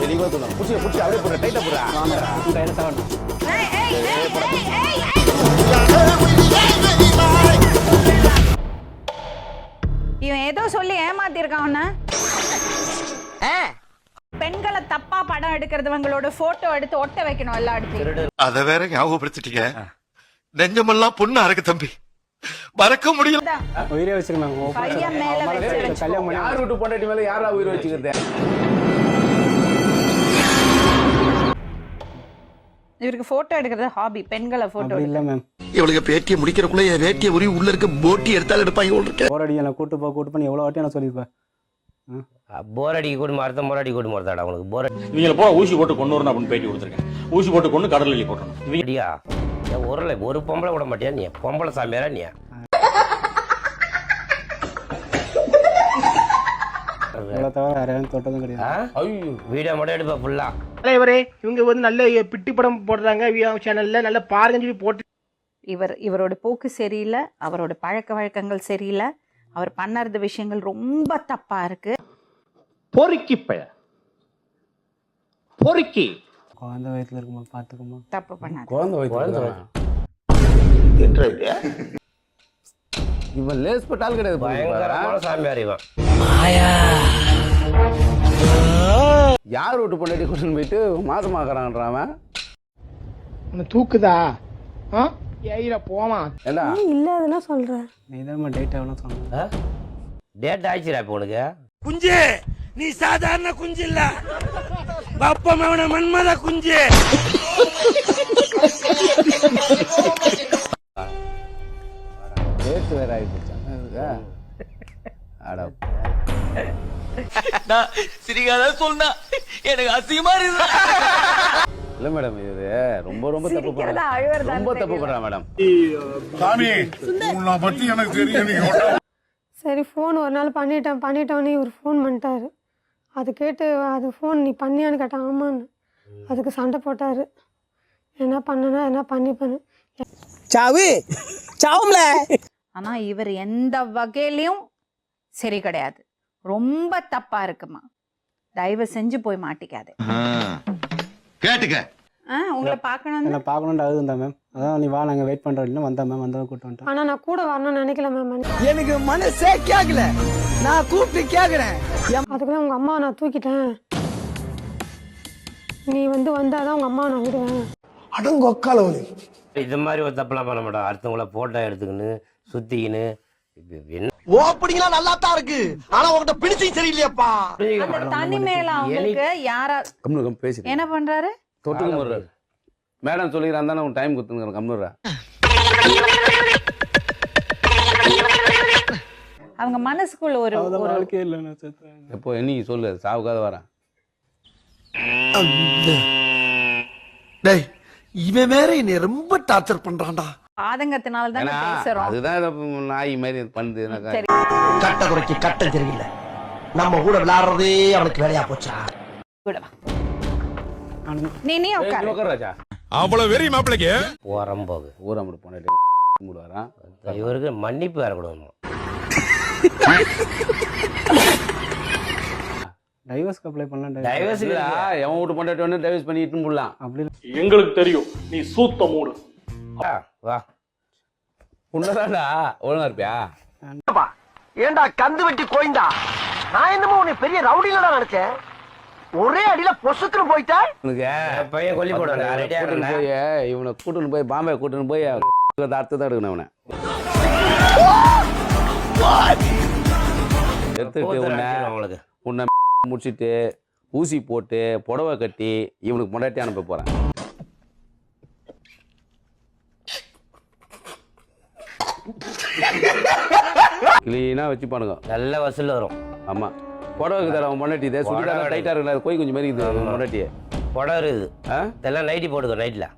தெளிவா சொல்லணும் புடிச்சு புடிச்சு அப்படியே போடுற டைட்டா போடுற உன் கையில தரணும் ஏய், ஏய், ஏய், ஏய், ஏய், ஏய். இவன் ஏதோ சொல்லி ஏமாத்திருக்கான் உன்னை. பெண்களை தப்பா படம் எடுக்கிறதுவங்களோட போட்டோ எடுத்து ஒட்ட வைக்கணும் எல்லா இடத்துலயும் அத வேற ஞாபகப்படுத்திட்டீங்க. நெஞ்சமெல்லாம் பொண்ணு அறக்கு தம்பி. மறக்க முடியல. உயிரே வச்சிருக்கேன் மேம் கையை மேல வச்சு வச்சுக்கோ. கல்யாணம் யார் விட்டு பொண்டாட்டி மேல யாரா உயிர் வச்சுக்கிறது? இவருக்கு போட்டோ எடுக்கிறது ஹாபி பெண்களை போட்டோ இல்லை மேம் இவளுக்கு பேட்டியை முடிக்கிறக்குள்ள என் வேட்டியை உரி உள்ள இருக்க போட்டி எடுத்தாலும் எடுப்பாங்க உள்ள இருக்க. போர் அடி என்னை கூட்டு போ கூட்டு பண்ணி எவ்வளோ வாட்டி நான் சொல்லியிருப்பேன். போர் அடிக்க கூட மரத்த போர் அடிக்க கூட மரத்தாடா உனக்கு போர் இவங்களை போல ஊசி போட்டு கொண்டு வரணும் அப்படின்னு பேட்டி கொடுத்துருக்கேன். ஊசி போட்டு கொண்டு கடல் அள்ளி போட்டணும் இவங்க ஒரு ஒரு பொம்பளை விட மாட்டியா நீ? பொம்பளை சாமியாரா நீ? இவ்வளோ தவிர வேற தொட்டதும் கிடையாது. ஆ? வீடியோ மட்டும் எடுப்பா ஃபுல்லா தலைவரே இவங்க வந்து நல்ல பிட்டி படம் போடுறாங்க. சேனல்ல நல்ல பாருங்கன்னு சொல்லி போட்டு இவர் இவரோட போக்கு சரியில்லை அவரோட பழக்க வழக்கங்கள் சரியில்லை. அவர் பண்ணறது விஷயங்கள் ரொம்ப தப்பா இருக்கு. பொறுக்கி பய. பொறுக்கி. குழந்தை வயிற்றுல இருக்குமா பார்த்துக்குமா தப்பு பண்ணாது. குழந்தை வயிற்று இவன் லேஸ் பட்டால் கிடையாது பயங்கரமான சாமியார் இவன். யார் விட்டு பொண்டாட்டி கொண்டு போயிட்டு மாசமாக்குறான்றான் அவன்? உன்னை தூக்குதா? ஆ? ஏயில போமா ஏண்டா? நீ தான் டேட் ஆகலாம் சொன்னேன். டேட் ஆயிடுச்சுடா இப்போ உனக்கு. குஞ்சு நீ சாதாரண குஞ்சு இல்ல. பப்பமவன மன்மத குஞ்சு. டேட் வேற ஆகி போச்சாங்க அட சிரிக்காத சொன்னா எனக்கு அசிங்கமா இருக்கு இல்ல மேடம் இது ரொம்ப ரொம்ப தப்பு அழுவுறதா ரொம்ப தப்பு பண்றான் மேடம். சாமி உன்னை பத்தி எனக்கு தெரியும் நீ சரி ஃபோன் ஒரு நாள் பண்ணிட்டேன் பண்ணிட்டோன்னே இவர் ஃபோன் பண்ணிட்டாரு. அது கேட்டு அது ஃபோன் நீ பண்ணியான்னு கேட்டேன் ஆமான்னு. அதுக்கு சண்டை போட்டார். என்ன பண்ணுனா என்ன பண்ணி பண்ணு சாவு சாவும்ல. ஆனா இவர் எந்த வகையிலயும் சரி கிடையாது. ரொம்ப தப்பா இருக்குமா? தயவு செஞ்சு போய் மாட்டிக்காதே. கேட்டுக்க. ஆ, உங்களை பார்க்கணும் என்னை பார்க்கணுன்ட்டு அழுதுந்தா மேம் அதான் நீ வா நாங்கள் வெயிட் பண்ணுறோம் இல்லை வந்தா மேம் வந்தவங்க கூட்டு வந்துட்டேன் ஆனால் நான் கூட வரணும்னு நினைக்கல மேம் எனக்கு மனசே கேக்கல. நான் கூப்பிட்டு கேக்குறேன். அதுக்குள்ள உங்கள் அம்மாவை நான் தூக்கிட்டேன். நீ வந்து வந்தாதான் உங்கள் அம்மாவை நான் விடுவேன். அடங்கொக்கால இது மாதிரி ஒரு தப்பெல்லாம் பண்ண மாட்டோம். அடுத்தவங்கள போட்டோ எடுத்துக்கின்னு சுத்திக்கின்னு இப்ப என்ன ஓப்பனிங்லாம் நல்லா தான் இருக்கு. ஆனா உன்கிட்ட பிடிச்சும் சரியில்லையாப்பா. அந்த மாட்டோம். தனிமேல அவங்களுக்கு யாரா கம்னு கம் பேசி என்ன பண்றாரு? தொட்டுக்கு முடுறாரு மேடம் சொல்லிக்கிறான் தானே உன் டைம் கொடுத்துங்க கம்னுறா அவங்க மனசுக்குள்ள ஒரு வாழ்க்கையே இல்லை நான் செத்துறேன் எப்போ என்னைக்கு சொல்லு சாவுக்காத வரேன் டேய் இவன் வேற என்னை ரொம்ப டார்ச்சர் பண்றான்டா. ஆதங்கத்தினால தான் பேசுறோம். அதுதான் நாய் மாதிரி பண்ணுது கட்ட குறைக்கு கட்டம் தெரியல. நம்ம கூட விளையாடுறதே அவனுக்கு வேலையா போச்சா? நீ நீ உட்காரு. உட்கார் ராஜா. அவ்வளவு வெறி மாப்பிளைக்கு? போறம் போகு. ஊரா முடி போனாட்டி இவருக்கு மன்னிப்பு வேற கொடுக்கணும். டைவர்ஸ்க்கு அப்ளை பண்ணலாம் டைவர்ஸ் இல்ல. எவன் வீட்டு பொண்டாட்டி வந்து டைவர்ஸ் பண்ணி இட்டுன்னு போடலாம் அப்படி எங்களுக்கு தெரியும் நீ சூத்த மூடு. வா உன்னதாடா ஒழுங்கா இருப்பியா? ஏண்டா கந்து வெட்டி கோயந்தா? நான் என்னமோ உன்னை பெரிய ரவுடிலடா நினைச்சேன். ஒரே அடியில பொசுக்குன்னு போயிட்ட. பையன் கொல்லி கூட்டின்னு போய் இவனை கூட்டின்னு போய் பாம்பே கூட்டின்னு போய் அர்த்தம் தான் எடுக்கணும் அவனை எடுத்துட்டு உன்னை உன்னை முடிச்சிட்டு ஊசி போட்டு புடவை கட்டி இவனுக்கு முன்னாடி அனுப்ப போறேன் கிளீனா வச்சுப்பானுங்க. நல்ல வசூல் வரும். ஆமா. புடவைக்கு தர அவன் பொண்டாட்டி இதை சுடிதாரம் டைட்டா இருக்கல கோய் கொஞ்சம் மாதிரி இருக்குது பொண்டாட்டியே. புடவை இருக்குது. இதெல்லாம் நைட்டி போட்டுக்கோ நைட்டில்